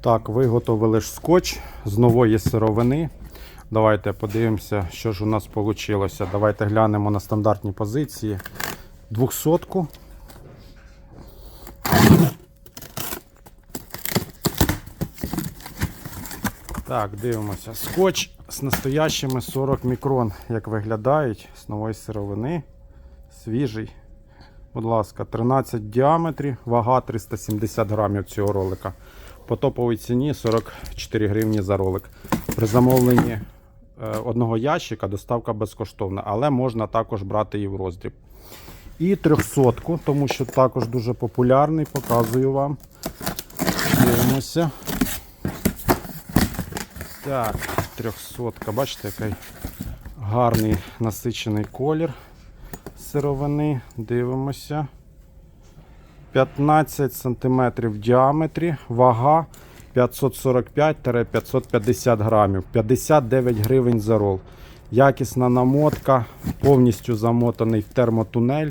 Так, виготовили ж скотч з нової сировини. Давайте подивимося, що ж у нас вийшло. Давайте глянемо на стандартні позиції. 200 Так, дивимося. Скотч з настоящими 40 мікрон, як виглядають, з нової сировини. Свіжий. Будь ласка, 13 в діаметрі, вага 370 грамів цього ролика. По топовій ціні 44 гривні за ролик. При замовленні е, одного ящика доставка безкоштовна, але можна також брати її в роздріб. І 300, тому що також дуже популярний, показую вам. Дивимося. Так, 300. Бачите, який гарний насичений колір сировини. Дивимося. 15 см в діаметрі, вага 545-550 грамів, 59 гривень за рол. Якісна намотка, повністю замотаний в термотунель.